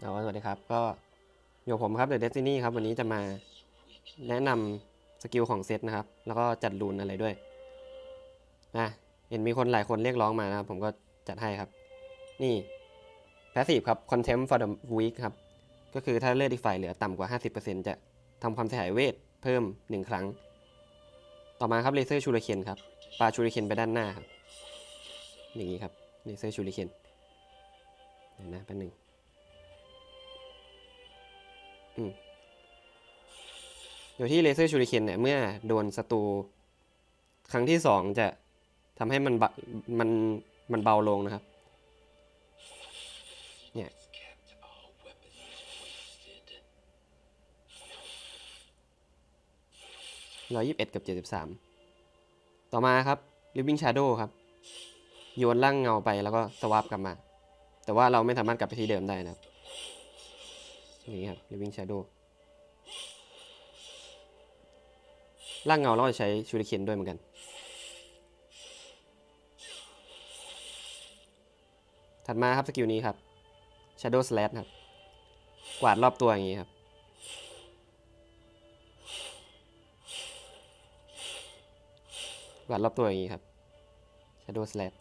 เอาสวัสดีครับ ก็อยู่กับผมครับเดอะเดซินี่ครับ วันนี้จะมาแนะนำสกิลของเซตนะครับ แล้วก็จัดรูนอะไรด้วยอะเห็นมีคนหลายคนเรียกร้องมานะครับ ผมก็จัดให้ครับ นี่ Passive ครับ Contempt for the Weak ครับ ก็คือถ้าเลือดอีกฝ่ายเหลือต่ำกว่า 50%จะทำความเสียหายเวทเพิ่ม 1 ครั้ง ต่อมาครับเลเซอร์ชูริเคนครับปาชูริเคนไปด้านหน้าครับอย่างนี้ครับเลเซอร์ชูริเคนเดี๋ยวนะแป๊บหนึง อืมโดยที่เลเซอร์ชูริเคนเนี่ยเมื่อโดนศัตรูครั้งที่สองจะทำให้มันมันมันเบาลงนะครับ เนี่ย ร้อยยี่สิบเอ็ดกับเจ็ดสิบสามต่อมาครับ Living Shadow ครับ โยนร่างเงาไปแล้วก็สวาปกลับมา แต่ว่าเราไม่สามารถกลับไปที่เดิมได้นะครับ นี่ครับ Living Shadow ร่างเงาเราจะใช้ชูริเคนด้วยเหมือนกันถัดมาครับสกิลนี้ครับ Shadow Slash ครับ กวาดรอบตัวอย่างนี้ครับ กวาดรอบตัวอย่างนี้ครับ Shadow Slash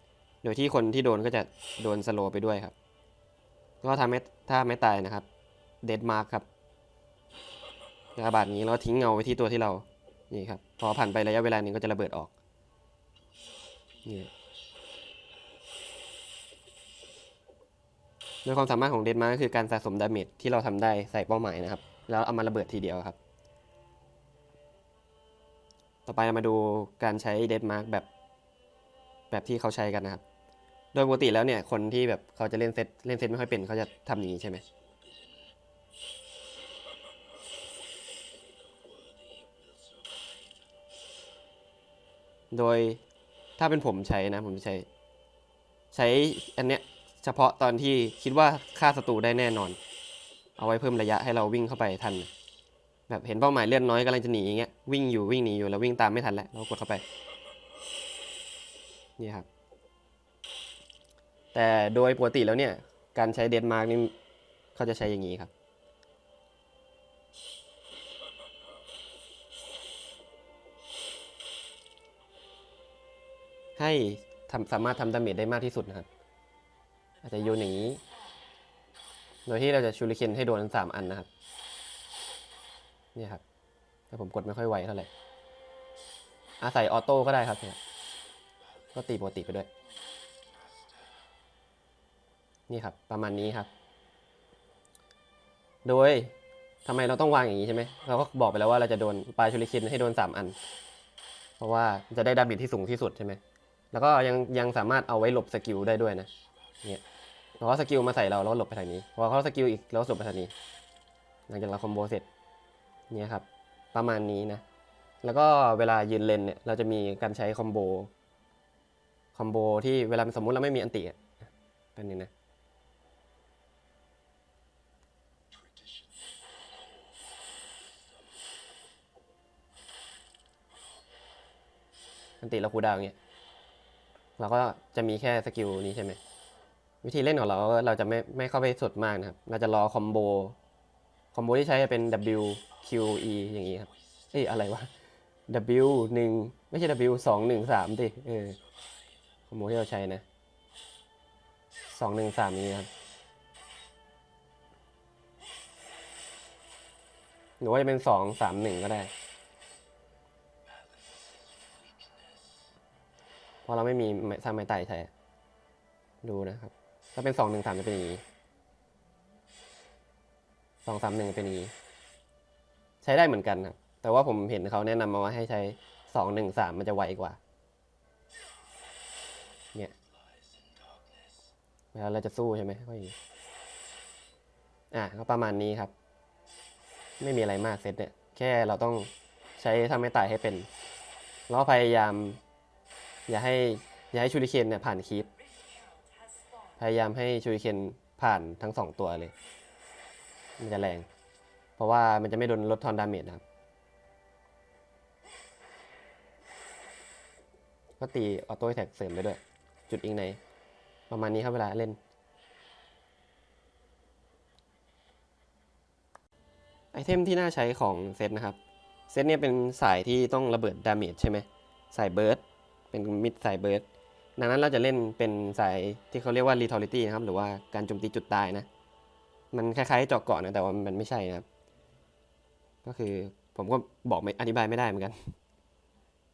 โดยที่คนที่โดนก็จะโดนสโลไปด้วยครับ ก็ทำให้ถ้าไม่ตายนะครับ เดดมาร์คครับกระบาดนี้แล้วทิ้งเงาไว้ที่ตัวที่เรา นี่ครับ พอผ่านไประยะเวลาหนึ่งก็จะระเบิดออก นี่โดยความสามารถของเดดมาร์คก็คือการสะสมดาเมจที่เราทำได้ใส่เป้าหมายนะครับ แล้วเอามาระเบิดทีเดียวครับ ต่อไปเรามาดูการใช้เดดมาร์คแบบ แบบที่เขาใช้กันนะครับ โดยปกติแล้วเนี่ยคนที่แบบเขาจะเล่นเซตเล่นเซตไม่ค่อยเป็นเขาจะทำอย่างนี้ใช่ไหม โดยถ้าเป็นผมใช้นะ ผมใช้ ใช้อันเนี้ยเฉพาะตอนที่คิดว่าฆ่าศัตรูได้แน่นอน เอาไว้เพิ่มระยะให้เราวิ่งเข้าไปทัน แบบเห็นเป้าหมายเลื่อนน้อยกำลังจะหนีอย่างเงี้ยวิ่งอยู่วิ่งหนีอยู่แล้ววิ่งตามไม่ทันแล้วเรากดเข้าไปนี่ครับ แต่โดยปกติแล้วเนี่ย การใช้เดนมาร์กนี่เขาจะใช้อย่างนี้ครับ ให้ทำสามารถทำดาเมจได้มากที่สุดนะครับ อาจจะโยนอย่างนี้ โดยที่เราจะชูริเคนให้โดนสามอันนะครับ นี่ครับแต่ผมกดไม่ค่อยไวเท่าไหร่ อาศัยออโต้ก็ได้ครับเนี่ยก็ตีปกติไปด้วย นี่ครับ ประมาณนี้ครับ โดยทำไมเราต้องวางอย่างนี้ใช่ไหม เราก็บอกไปแล้วว่าเราจะโดนปลายชูริเคนให้โดนสามอัน เพราะว่าจะได้ดาเมจที่สูงที่สุดใช่ไหม แล้วก็ยังยังสามารถเอาไว้หลบสกิลได้ด้วยนะเนี่ยเพราะว่าสกิลมาใส่เราแล้วหลบไปทางนี้พอเขาสกิลอีกแล้วหลบไปทางนี้ หลังจากเราคอมโบเสร็จเนี่ยครับ ประมาณนี้นะ แล้วก็เวลายืนเลนเนี่ยเราจะมีการใช้คอมโบคอมโบที่เวลาสมมุติเราไม่มีอันติอะเป็นนี้นะอันติเราคูดาวเงี้ย เราก็จะมีแค่สกิลนี้ใช่ไหมวิธีเล่นของเราเราจะไม่ไม่เข้าไปสุดมากนะครับ เราจะรอคอมโบคอมโบที่ใช้จะเป็น W Q E อย่างนี้ครับเอ้ยอะไรวะ W หนึ่งไม่ใช่ W สองหนึ่งสามดิเออคอมโบที่เราใช้นะสองหนึ่งสามนี้ครับหรือว่าจะเป็นสองสามหนึ่งก็ได้ เพราะเราไม่มีสร้างไม้ไต่ใช้ ดูนะครับ ถ้าเป็นสองหนึ่งสามจะเป็นอย่างนี้สองสามหนึ่งเป็นอย่างนี้ ใช้ได้เหมือนกันครับ แต่ว่าผมเห็นเขาแนะนำมาว่าให้ใช้สองหนึ่งสามมันจะไวกว่า เนี่ยเวลาเราจะสู้ใช่ไหมก็อย่างนี้อะก็ประมาณนี้ครับ ไม่มีอะไรมากเซตเนี่ย แค่เราต้องใช้ทำให้ตายให้เป็นแล้วพยายาม อย่าให้อย่าให้ชูริเคนเนี่ยผ่านคีปพยายามให้ชูริเคนผ่านทั้งสองตัวเลย มันจะแรง เพราะว่ามันจะไม่โดนลดทอนดาเมจนะครับ ก็ตีออโต้แท็กเสริมไปด้วย จุดอิงในประมาณนี้ครับเวลาเล่น ไอเทมที่น่าใช้ของเซตนะครับ เซตเนี่ยเป็นสายที่ต้องระเบิดดาเมจใช่ไหมสายเบิร์ด เป็นมิดสายเบิร์ดดังนั้นเราจะเล่นเป็นสายที่เขาเรียกว่า lethality นะครับ หรือว่าการโจมตีจุดตายนะ มันคล้ายๆเจาะเกาะนะ แต่ว่ามันไม่ใช่นะครับ ก็คือผมก็บอกไม่อธิบายไม่ได้เหมือนกัน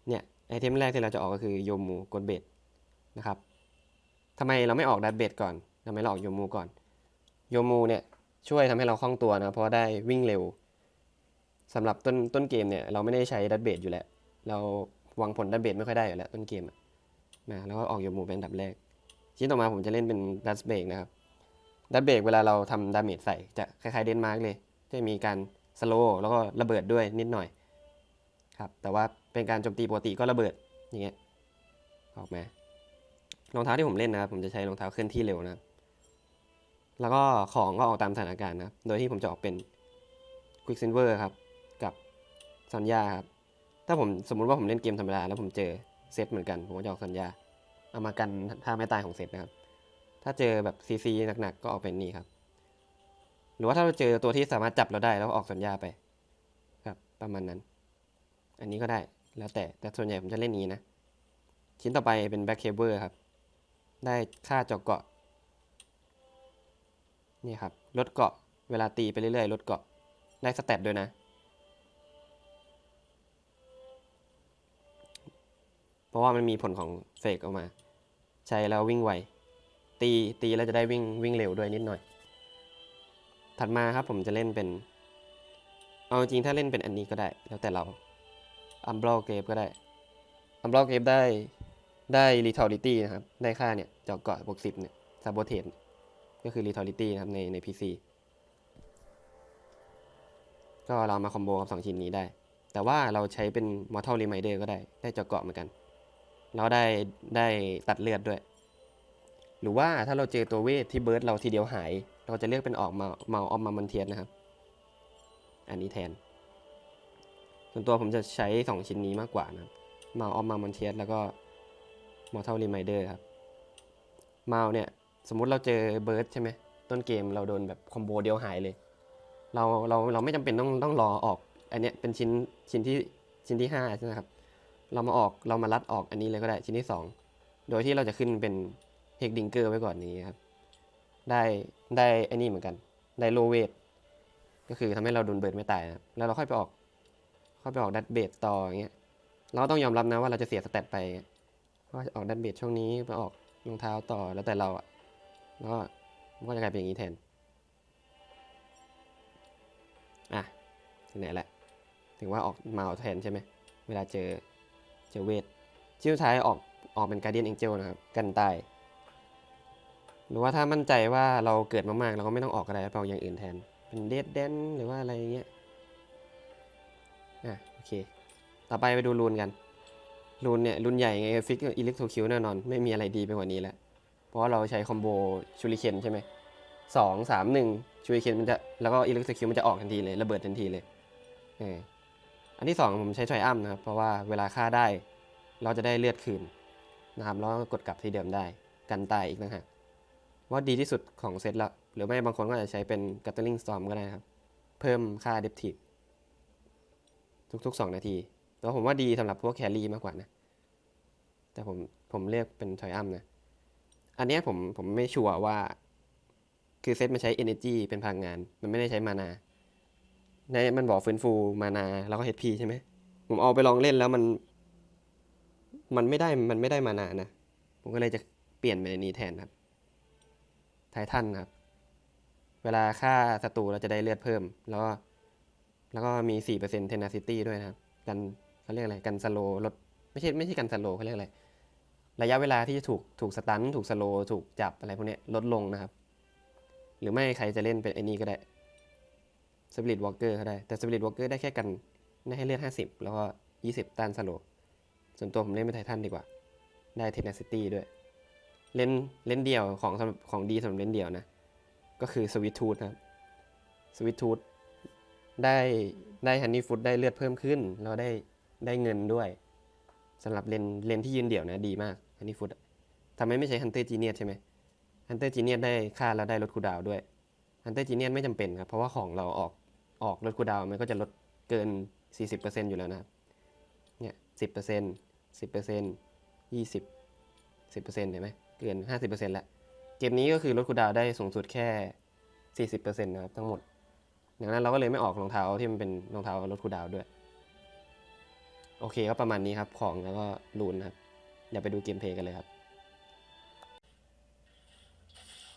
เนี่ย ไอเทมแรกที่เราจะออกก็คือโยมูกดเบดนะครับทำไมเราไม่ออกดัตเบดก่อนทำไมเราออกโยมูก่อน โยมูเนี่ยช่วยทำให้เราคล่องตัวนะเพราะได้วิ่งเร็วสำหรับต้นต้นเกมเนี่ยเราไม่ได้ใช้ดัตเบดอยู่แล้ว เรา วางผลดัตเบดไม่ค่อยได้อยู่แล้วต้นเกมอะนะแล้วก็ออกโยมูเป็นอันดับแรก ชิ้นต่อมาผมจะเล่นเป็นดัตเบกนะครับดัตเบกเวลาเราทำดาเมจใส่จะคล้ายๆเดนมาร์กเลยจะมีการสโลว์แล้วก็ระเบิดด้วยนิดหน่อยครับแต่ว่าเป็นการโจมตีปกติก็ระเบิดอย่างเงี้ยออกมารองเท้าที่ผมเล่นนะครับผมจะใช้รองเท้าเคลื่อนที่เร็วนะครับแล้วก็ของก็ออกตามสถานการณ์นะครับโดยที่ผมจะออกเป็นควิกซินเวอร์ครับ กับซอนยาครับ ถ้าผมสมมุติว่าผมเล่นเกมธรรมดาแล้วผมเจอเซตเหมือนกัน ผมก็จะออกซอนยาเอามากันท่าไม่ตายของเซตนะครับ ถ้าเจอแบบซีซีหนักๆก็ออกเป็นนี่ครับ หรือว่าถ้าเราเจอตัวที่สามารถจับเราได้แล้วออกสัญญาไป ครับ ประมาณนั้น อันนี้ก็ได้แล้วแต่แต่ส่วนใหญ่ผมจะเล่นนี้นะ ชิ้นต่อไปเป็นแบ็คเคเบิลครับ ได้ค่าจาะเกาะนี่ครับลดเกาะเวลาตีไปเรื่อยๆลดเกาะได้สเตตด้วยนะ เพราะว่ามันมีผลของเฟกออกมา ใช้แล้ววิ่งไว ตีตีแล้วจะได้วิ่งวิ่งเร็วด้วยนิดหน่อย ถัดมาครับผมจะเล่นเป็น เอาจริงถ้าเล่นเป็นอันนี้ก็ได้ แล้วแต่เราอัมบลเกฟก็ได้อัมบลเกฟได้ได้ lethality นะครับ ได้ค่าเนี่ยเจาะเกาะบวกสิบเนี่ยซาโบเทนก็คือ lethality นะครับในใน PC ก็เรามาคอมโบกับสองชิ้นนี้ได้ แต่ว่าเราใช้เป็น mortal reminder ก็ได้ ได้เจาะเกาะเหมือนกัน แล้วได้ได้ตัดเลือดด้วย หรือว่าถ้าเราเจอตัวเวทที่เบิร์ดเราทีเดียวหาย เราจะเลือกเป็นออกมาเมาออมมามันเทียนนะครับ อันนี้แทน ส่วนตัวผมจะใช้ 2 ชิ้นนี้มากกว่านะเมาออมมามันเทียนแล้วก็มอเทลรีมายเดอร์ครับเมาเนี่ยสมมุติเราเจอเบิร์ดใช่ไหมต้นเกมเราโดนแบบคอมโบเดียวหายเลย เราเราเราไม่จำเป็นต้องต้องรอออกอันเนี้ยเป็นชิ้นชิ้นที่ชิ้นที่5ใช่ไหมครับ เรามาออกเรามารัดออกอันนี้เลยก็ได้ชิ้นที่ 2 โดยที่เราจะขึ้นเป็นเฮกดิงเกอร์ไว้ก่อนนี้ครับ ได้ได้อ้นี่เหมือนกัน ได้โลเวทก็คือทำให้เราโดนเบิร์ดไม่ตายนะครับแล้วเราค่อยไปออกค่อยไปออกดัตเบดต่ออย่างเงี้ยเราต้องยอมรับนะว่าเราจะเสียสเตตไปว่าออกดัตเบดช่วงนี้ไปออกรองเท้าต่อแล้วแต่เราอะแล้วก็มันก็จะกลายเป็นอย่างนี้แทนอะถึงไหนแหละถึงว่าออกมาเอาแทนใช่ไหมเวลาเจอ เจอเวทชิ้นสุดท้ายออกออกเป็นการเดียนเอ็งเจลนะครับ กันตาย หรือว่าถ้ามั่นใจว่าเราเกิดมากๆเราก็ไม่ต้องออกก็ได้ไปเอาอย่างอื่นแทน เป็นเดดแดนหรือว่าอะไรอย่างเงี้ย อะโอเค ต่อไปไปดูรูนกัน รูนเนี่ยรูนใหญ่ไงฟิกอิเล็กโทรคิวแน่นอน ไม่มีอะไรดีไปกว่านี้แล้ว เพราะเราใช้คอมโบชูริเคนใช่ไหมสองสามหนึ่งชูริเคนมันจะแล้วก็อิเล็กโทรคิวมันจะออกทันทีเลยระเบิดทันทีเลยเออ อันที่สองผมใช้ทรอยอัมนะครับ เพราะว่าเวลาฆ่าได้ เราจะได้เลือดคืนนะครับแล้วก็กดกลับที่เดิมได้กันตายอีกนะฮะว่าดีที่สุดของเซตละหรือไม่บางคนก็อาจจะใช้เป็นกัตเตอร์ลิงสตอมก็ได้ครับ เพิ่มค่าเดฟทีฟทุก ๆ 2 นาทีแต่ผมว่าดีสำหรับพวกแครี่มากกว่านะ แต่ผมผมเรียกเป็นทอยอัมนะ อันนี้ผมผมไม่ชัวร์ว่า คือเซตมันใช้ energy เป็นพลังงาน มันไม่ได้ใช้มานา ในมันบอกฟื้นฟูมานาแล้วก็ HP ใช่ไหมผมเอาไปลองเล่นแล้วมัน มันไม่ได้มันไม่ได้มานานะ ผมก็เลยจะเปลี่ยนเป็นนี้แทนครับไททันครับ เวลาฆ่าศัตรูเราจะได้เลือดเพิ่ม แล้วก็แล้วก็มี4% tenacity ด้วยนะครับ กันเขาเรียกอะไร กันสโลลดไม่ใช่ไม่ใช่กันสโลเขาเรียกอะไร ระยะเวลาที่จะถูกถูกสตัน ถูกสโลถูกจับอะไรพวกนี้ลดลงนะครับ หรือไม่ใครจะเล่นเป็นไอ้นี่ก็ได้ สปิริตวอล์กเกอร์ก็ได้ แต่สปิริตวอล์กเกอร์ได้แค่กันได้ให้เลือด 50 แล้วก็ 20 ต้านสโลส่วนตัวผมเล่นเป็นไททันดีกว่า ได้เทน a ซิตี้ด้วย เล่นเล่นเดี่ยวของสำหรับของดีสำหรับเล่นเดี่ยวนะ ก็คือสวิตทูธครับสวิตทูธได้ได้ฮันนี่ฟุตได้เลือดเพิ่มขึ้น แล้วได้ได้เงินด้วยสำหรับเลนเลนที่ยืนเดี่ยวนะดีมากฮันนี่ฟุตทำไมไม่ใช้ฮันเตอร์จีเนียใช่ไหมฮันเตอร์จีเนียได้ค่าแล้วได้ลดคูดาวด้วยฮันเตอร์จีเนียไม่จำเป็นครับ เพราะว่าของเราออก ออกลดคูดาวมันก็จะลดเกิน 40%อยู่แล้วนะครับ เนี่ยสิบเปอร์เซ็นต์สิบเปอร์เซ็นต์ยี่สิบสิบเปอร์เซ็นต์เห็นไหมเกินห้าสิบเปอร์เซ็นต์ละเกมนี้ก็คือลดคูดาวได้สูงสุดแค่สี่สิบเปอร์เซ็นต์นะครับทั้งหมด ดังนั้นเราก็เลยไม่ออกรองเท้าที่มันเป็นรองเท้าลดคูดาวด้วย โอเคก็ประมาณนี้ครับของแล้วก็รูนนะครับเดี๋ยวไปดูเกมเพย์กันเลยครับ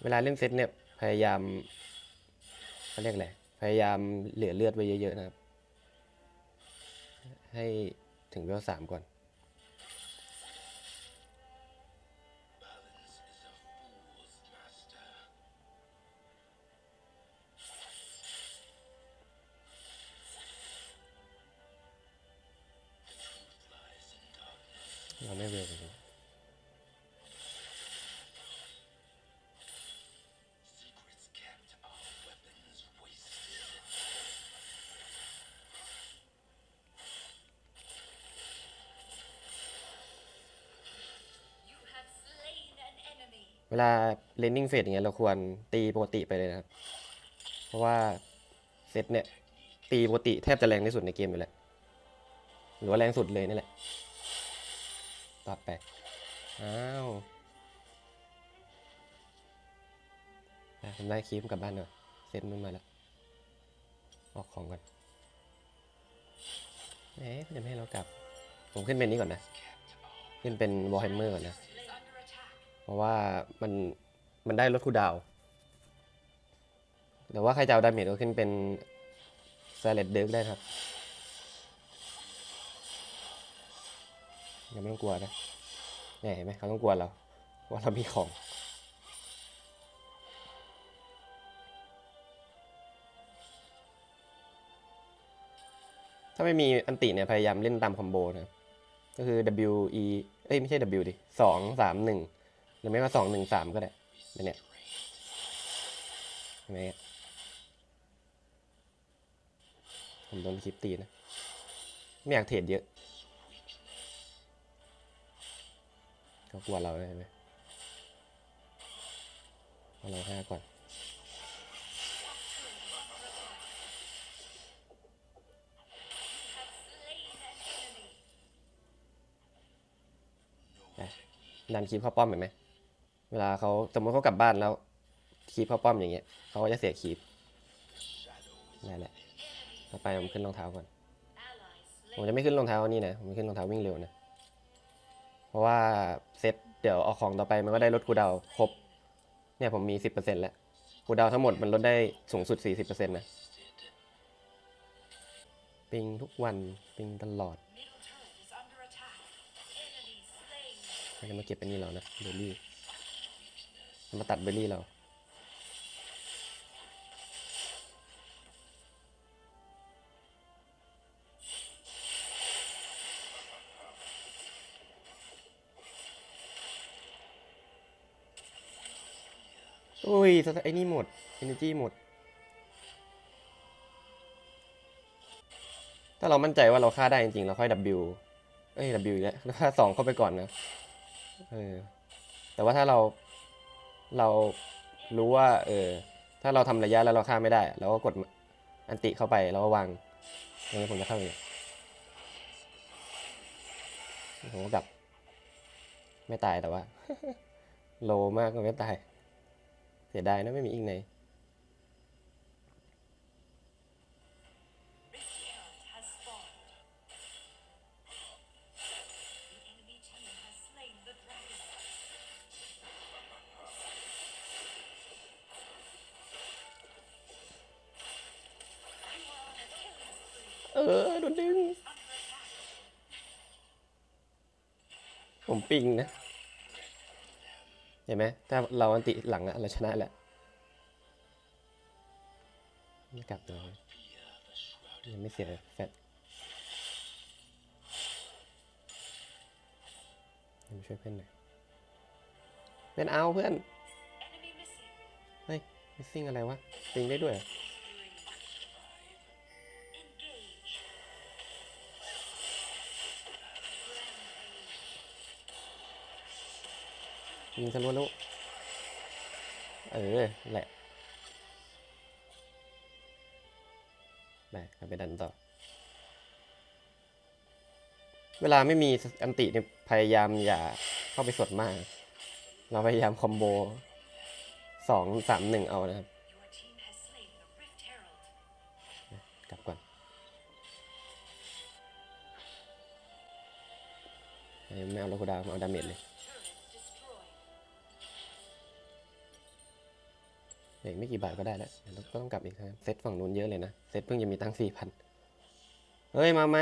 เวลาเล่นเซตเนี่ยพยายามเขาเรียกอะไร พยายามเหลือเลือดไว้เยอะๆนะครับ ให้ถึงเวลสามก่อน ลาเลนนิ่งเฟสอย่างเงี้ยเราควรตีปกติไปเลยนะครับ เพราะว่าเซตเนี่ย ตีปกติแทบจะแรงที่สุดในเกมอยู่แล้ว หรือว่าแรงสุดเลยนี่แหละตัดไป อ้าวอะผมได้คีมกลับบ้านหน่อยเซตมันมาแล้ว ออกของก่อนเอ๊ะจะไม่ให้เรากลับ ผมขึ้นเป็นนี้ก่อนนะ ขึ้นเป็นวอลแฮมเมอร์ก่อนนะ เพราะว่ามันมันได้ลดคูดาวแต่ว่าใครจะเอาดาเมจก็ขึ้นเป็นซาเลตเดิร์กได้ครับยังไม่ต้องกลัวนะเนี่ยเห็นไหมเขาต้องกลัวเราเพราะว่าเรามีของถ้าไม่มีอันติเนี่ยพยายามเล่นตามคอมโบนะ ก็คือ W E เอ้ยไม่ใช่ W ดิสองสามหนึ่ง รือไม่ก็สองหนึ่งสามก็ได้เนี่ยเห็นไหมผมโดนคลิปตีนะ ไม่อยากเทรดเยอะเขากลัวเราได้ไหมเอาเราห้าก่อนดันคีบเข้าป้อมเห็นไหม เวลาเขาสมมติเขากลับบ้านแล้วคีบเข้าป้อมอย่างเงี้ยเขาก็จะเสียคีบนั่นแหละต่อไปผมขึ้นรองเท้าก่อนผมจะไม่ขึ้นรองเท้านี่นะผมขึ้นรองเท้าวิ่งเร็วนะเพราะว่าเซตเดี๋ยวเอาของต่อไปมันก็ได้ลดคูดาวครบเนี่ยผมมีสิบเปอร์เซ็นต์แล้วคูดาวทั้งหมดมันลดได้สูงสุดสี่สิบเปอร์เซ็นต์นะปิงทุกวันปิงตลอดมันจะมาเก็บอันนี้เรานะเบอร์รี่ มาตัดเบอร์รี่เรา โอ้ยสไอ้นี่หมด energy หมด ถ้าเรามั่นใจว่าเราฆ่าได้จริงๆ เราค่อย W เอ้ย W อีกแล้วแล้วฆ่าสองเข้าไปก่อนนะ เออ แต่ว่าถ้าเรา เรารู้ว่าเออถ้าเราทำระยะแล้วเราฆ่าไม่ได้ เราก็กดอันติเข้าไปแล้วก็วางยังไงผมจะเข้าอย่างนี้ผมก็กลับ ไม่ตายแต่ว่า โลมากก็ไม่ตาย เสียดายนะไม่มีอิงใน ปิงนะ เห็นไหมถ้าเราอันติหลังอะเราชนะแหละไม่กลับเลยยังไม่เสียแฟตมาช่วยเพื่อนหน่อยเพื่อนเอาเพื่อน เฮ้ยมิสซิ่งอะไรวะปิงได้ด้วย ยิงทะลุแล้วเออแหละไปไปดันต่อ เวลาไม่มีอันติเนี่ยพยายามอย่าเข้าไปสดมาก เราพยายามคอมโบสองสามหนึ่งเอานะครับ กลับก่อนไม่เอาโลโคดาวมาเอาดาเมจเลย อีกไม่กี่บาทก็ได้แล้วก็ต้องกลับอีกครับเซตฝั่งนู้นเยอะเลยนะ เซตเพิ่งจะมีตั้งสี่พันเฮ้ย มาไหม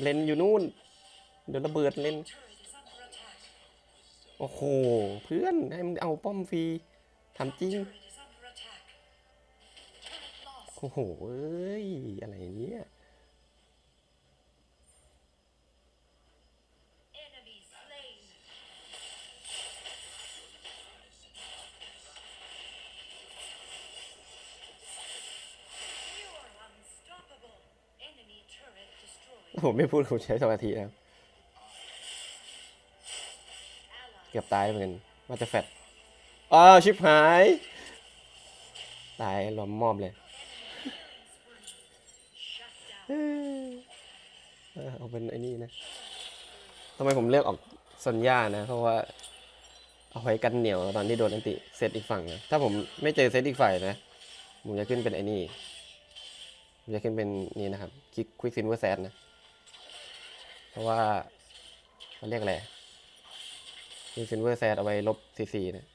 เลนอยู่นู่น เดี๋ยวระเบิดเลนโอ้โห เพื่อนให้มันเอาป้อมฟรีทำจริง โอ้โห เอ้ย อะไรเนี่ย ผมไม่พูดผมใช้สมาธินะครับ เกือบตายเหมือนกันว่าจะแฟดอ้าวชิบหาย ตายล้อมมอบเลยเอาเป็นไอ้นี่นะทำไมผมเลือกออกซอนย่านะ เพราะว่า เอาไว้กันเหนียวตอนที่โดนอันติเซตอีกฝั่งนะ ถ้าผมไม่เจอเซตอีกฝ่ายนะ ผมจะขึ้นเป็นไอ้นี่ผมจะขึ้นเป็นนี่นะครับ คลิกควิกซินเวอร์แซดนะ เพราะว่ามันเรียกอะไรควิกซินเวอร์แซดเอาไว้ลบซีซีนะ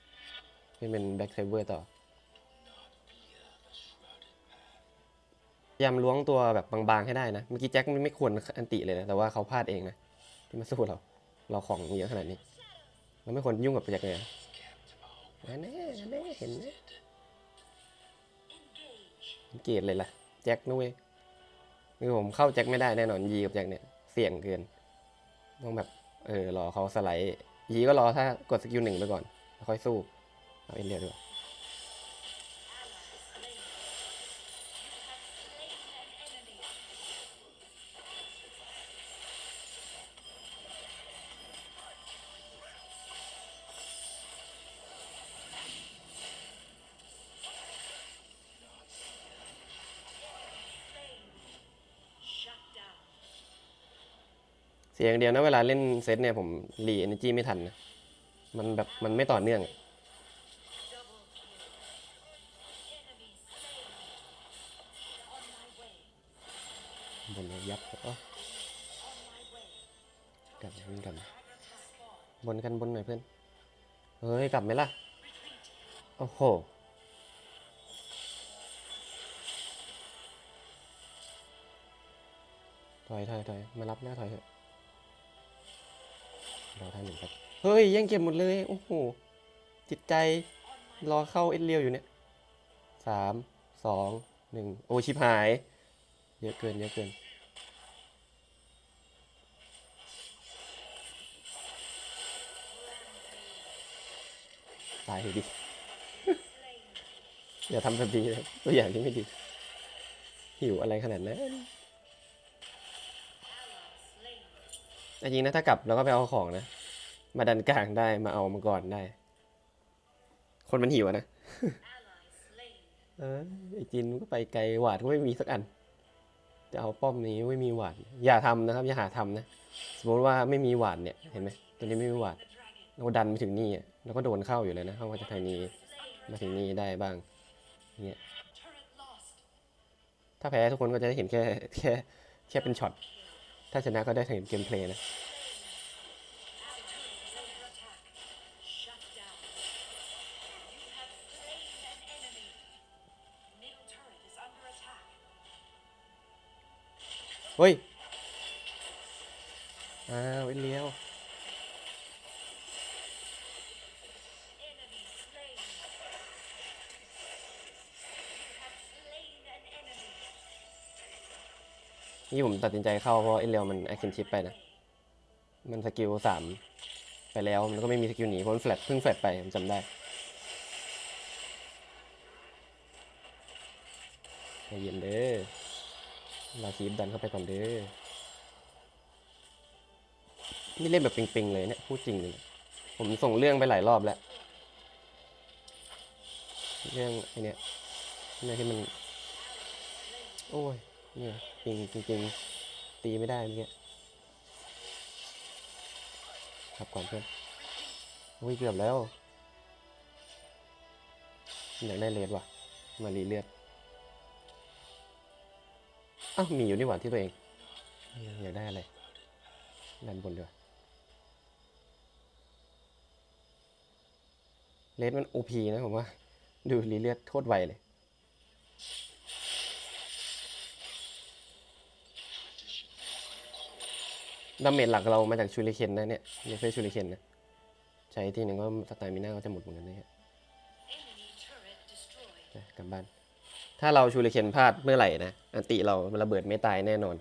ขึ้นเป็นแบ็กเซเวอร์ต่อพยายามล้วงตัวแบบบางๆให้ได้นะ เมื่อกี้แจ็คมันไม่ควรอันติเลยนะ แต่ว่าเขาพลาดเองนะ ที่มาสู้เรา เราของเยอะขนาดนี้ เราไม่ควรยุ่งกับแจ็คเลยนะแน่แน่เห็นนะ Engage. เกลียดเลยล่ะ แจ็คนุ้ยคือผมเข้าแจ็คไม่ได้แน่นอนยีกับแจ็คเนี่ย เสี่ยงเกิน ต้องแบบ เออรอเขาสไลด์ยีก็รอถ้ากดสกิลหนึ่งไปก่อน แล้วค่อยสู้ เอาเอ็นเดียดีกว่า อย่างเดียวนะเวลาเล่นเซตเนี่ยผมรีเอเนจีไม่ทันนะ มันแบบมันไม่ต่อเนื่องบนยับอ๋อกลับมาวิ่งกลับบนกันบนหน่อยเพื่อน เฮ้ย กลับไหมล่ะ โอ้โหถอยถอยถอยมารับหน้าถอยเถอะ รอท่านหนึ่งครับ เฮ้ยแย่งเก็บหมดเลย โอ้โห จิตใจรอเข้าเอ็นเรียวอยู่เนี่ยสามสองหนึ่งโอชิบหาย เยอะเกิน เยอะเกิน ตายเลยดิ อย่าทำแบบนี้นะตัวอย่างที่ไม่ดี หิวอะไรขนาดนั้น จริงนะถ้ากลับเราก็ไปเอาของนะ มาดันกลางได้มาเอามาก่อนได้ คนมันหิวนะเออไอจินก็ไปไกลหวาดก็ไม่มีสักอัน จะเอาป้อมนี้ไม่มีหวาด อย่าทำนะครับ อย่าหาทำนะ สมมติว่าไม่มีหวาดเนี่ยเห็นไหมตัวนี้ไม่มีหวาดเราดันไปถึงนี่อะแล้วก็โดนเข้าอยู่เลยนะเข้ามาจากทางนี้มาถึงนี่ได้บ้างเนี่ยถ้าแพ้ทุกคนก็จะได้เห็นแค่แค่แค่เป็นช็อต ถ้าชนะก็ได้เห็นเกมเพลย์นะ เฮ้ย อ้าวเลี้ยว นี่ผมตัดสินใจเข้าเพราะเอเลียวมันแอคชั่นชิปไปนะ มันสกิลสามไปแล้ว มันก็ไม่มีสกิลหนีเพราะมันแฟลตเพิ่งแฟลตไปผมจำได้ใจเย็นเด้อเราคีบดันเข้าไปก่อนเด้อนี่เล่นแบบปิงๆเลยเนี่ยพูดจริงเลยผมส่งเรื่องไปหลายรอบแล้ว เรื่องไอเนี้ยเรื่องที่มัน โอ้ยเนี่ย จริงจริงตีไม่ได้เมื่อกี้ครับก่อนเพื่อนโอ้ยเกือบแล้วอยากได้เลดว่ะ มารีเลือดอ้าวมีอยู่นี่หว่าที่ตัวเอง อยากได้อะไรด้านบนด้วยเลดมันโอพีนะผมว่า ดูรีเลือดโคตรไวเลย ดาเมจหลักเรามาจากชูริเคนนะเนี่ยไม่ใช่ชูริเคนนะ ใช้ที่หนึ่งก็สไตล์มิน่าก็จะหมดเหมือนกันนะฮะกลับบ้าน ถ้าเราชูริเคนพลาดเมื่อไหร่นะอันติเราระเบิดไม่ตายแน่นอน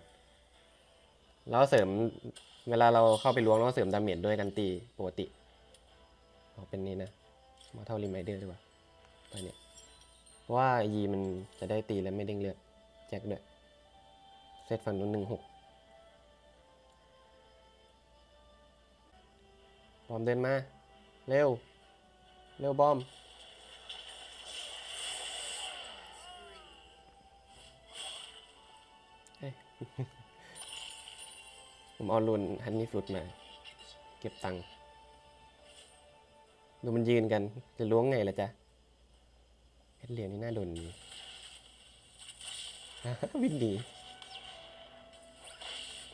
แล้วเสริมเวลาเราเข้าไปล้วงเราเสริมดาเมจด้วยกันตีปกติเอาเป็นนี้นะมาเท่ารีไมเดอร์ดีกว่าไปเนี่ยเพราะว่ายีมันจะได้ตีแล้วไม่เด้งเลือดแจ็คด้วยเซตฝั่งนู้นหนึ่งหก อมเดินมา เร็ว เร็วบอม ผมเอารุนฮันนี่ฟรุตมา เก็บตังค์ดูมันยืนกัน จะล้วงไงล่ะจ๊ะเพชรเหรียญนี่น่าโดนดีวิ่งหนี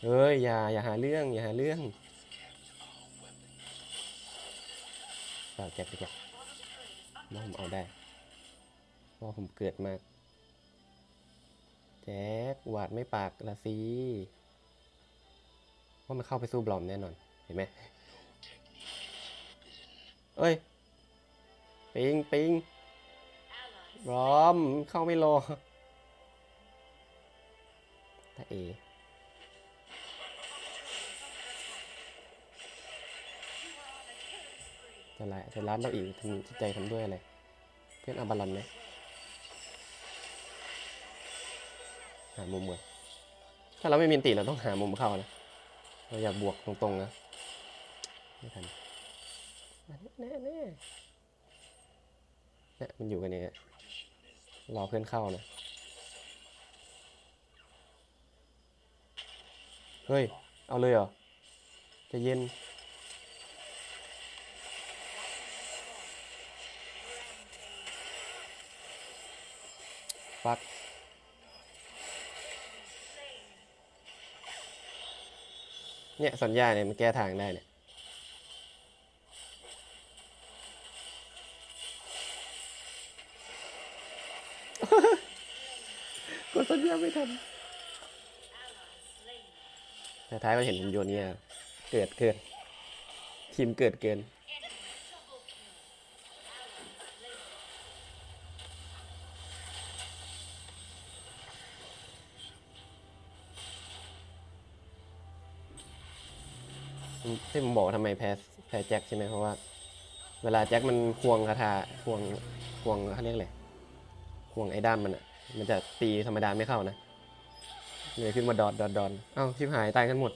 เฮ้ย อย่า อย่าหาเรื่อง อย่าหาเรื่อง่าแจ็คดีกว่าว่าผมเอาได้พราผมเกิดมาแจ็คหวาดไม่ปากละสิว่ามันเข้าไปสู้บลอมแน่นอน เห็นไหมเอ้ย ปิงปิงบลอมเข้าไม่รอตาเอ จะละจะร้านเราอีกทำจิตใจทำด้วยอะไร เพื่อนเอาบาลอนไหมหามุมก่อนถ้าเราไม่มีติเราต้องหามุมเข้านะ เราอยากบวกตรงๆนะ ไม่ทันแน่แน่เนี่ยมันอยู่กันเงี้ยรอเพื่อนเข้านะ เฮ้ย เอาเลยเหรอ จะเย็น ฟัก เนี่ยสัญญาเนี่ยมันแก้ทางได้เนี่ยกดสัญญาไม่ทัน slain. แต่ท้ายก็เห็นผมโยนเนี่ยเกิดเกินทีมเกิดเกิน ที่ผมบอกว่าทำไมแพ้แพ้แจ็คใช่ไหมเพราะว่า เวลาแจ็คมันควงคาถาควงควงเขาเรียกอะไรควงไอ้ด้ามมันอะ มันจะตีธรรมดาไม่เข้านะเลยขึ้นมาดอดดอดดอนเอ้าชิบหายตายกันหมด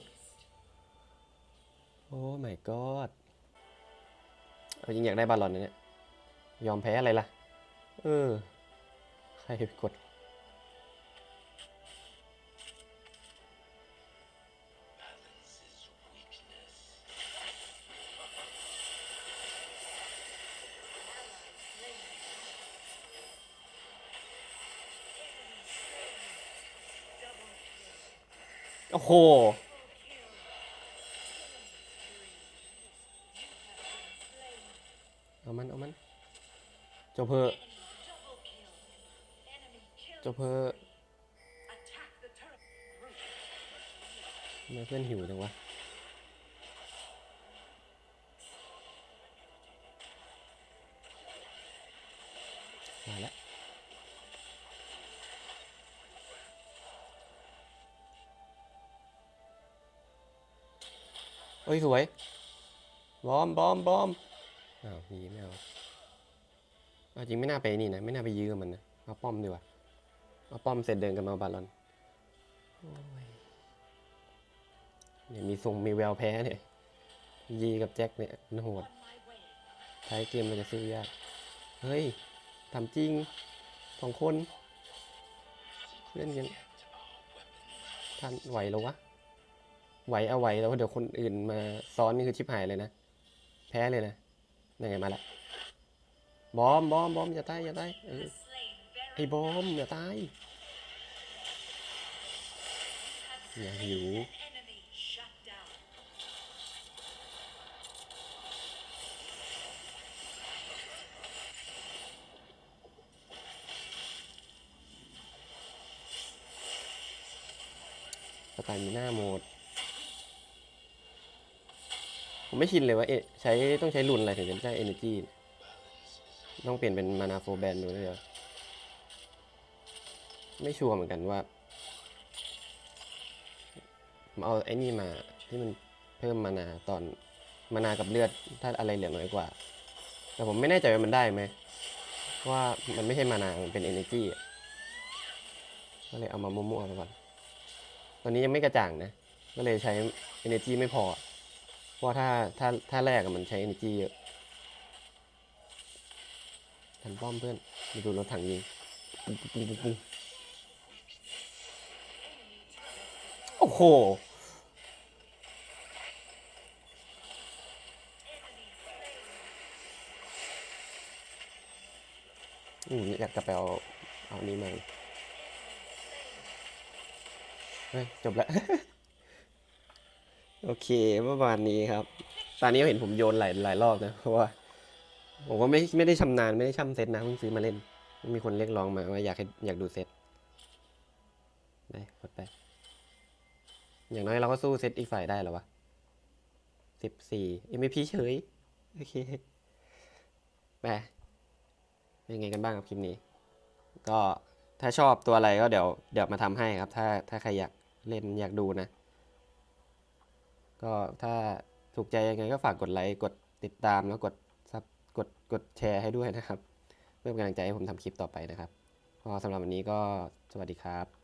โอ้ my god เอาจริงอยากได้บาลอนนะเนี่ย ยอมแพ้อะไรล่ะ เออ ใครกด โอ้โห เอามัน เอามันจ้เพอเจ้เพอทำไมเพื่อนหิวจังวะ ฮ้ยสวย บอมบอมบอมอ้าวยีไม่เอาเอาจริงไม่น่าไปนี่นะ ไม่น่าไปยื้อกับมันนะ เอาป้อมดีกว่า เอาป้อมเสร็จเดินกันมาบาลอนโอ้ยเนี่ยมีทรงมีแววแพ้เนี่ย ยีกับแจ็คเนี่ยมันโหดท้ายเกมมันจะสู้ยาก เฮ้ยทำจริงสองคน เล่นกันทันไหวแล้ววะ ไหวเอาไหวแล้วเดี๋ยวคนอื่นมาซ้อนนี่คือชิบหายเลยนะ แพ้เลยนะนั่นไงมาละบอมบอมบอมอย่าตายอย่าตายเออไอ้บอมอย่าตาย have Yeah, slain you. an enemy. Shut down. สไตล์มีหน้าโหมด ผมไม่ชินเลยว่าเอะใช้ต้องใช้รุนอะไรถึงจะได้ energy ต้องเปลี่ยนเป็นมานาโฟแบนดูด้วยเหรอไม่ชัวร์เหมือนกันว่าผมเอาไอ้นี่มาที่มันเพิ่มมานาตอนมานากับเลือดถ้าอะไรเหลือน้อยกว่า แต่ผมไม่แน่ใจว่ามันได้ไหมว่ามันไม่ใช่มานา มันเป็น energy ก็เลยเอามามั่วๆไปก่อน ตอนนี้ยังไม่กระจ่างนะ ก็เลยใช้ energy ไม่พอ ราะว่าถ้าถ้าถ้าแรกมันใช้ energy เยอะทันป้อมเพื่อนมาดูรถถังยิงปุ้งปุ้งปุ้งปุ้งโอ้โหอืมอยากจะไปเอาเอานี้มาเฮ้ยจบแล้ว โอเคประมาณนี้ครับ ตอนนี้เห็นผมโยนหลายหลายรอบนะ เพราะว่า ผมก็ไม่ไม่ได้ชำนาญไม่ได้ช่ำเซตนะเพิ่งซื้อมาเล่น มีคนเรียกร้องมาว่าอยากอยากดูเซตไปกดไป อย่างน้อยเราก็สู้เซตอีกฝ่ายได้แล้ววะสิบสี่ MVP เฉย โอเคไปเป็นไงกันบ้างครับคลิปนี้ ก็ถ้าชอบตัวอะไรก็เดี๋ยวเดี๋ยวมาทำให้ครับ ถ้าถ้าใครอยากเล่นอยากดูนะ ก็ถ้าถูกใจยังไงก็ฝากกดไลค์กดติดตามแล้วกดซับกดกดแชร์ให้ด้วยนะครับเพื่อเป็นกำลังใจให้ผมทำคลิปต่อไปนะครับ ก็สำหรับวันนี้ก็สวัสดีครับ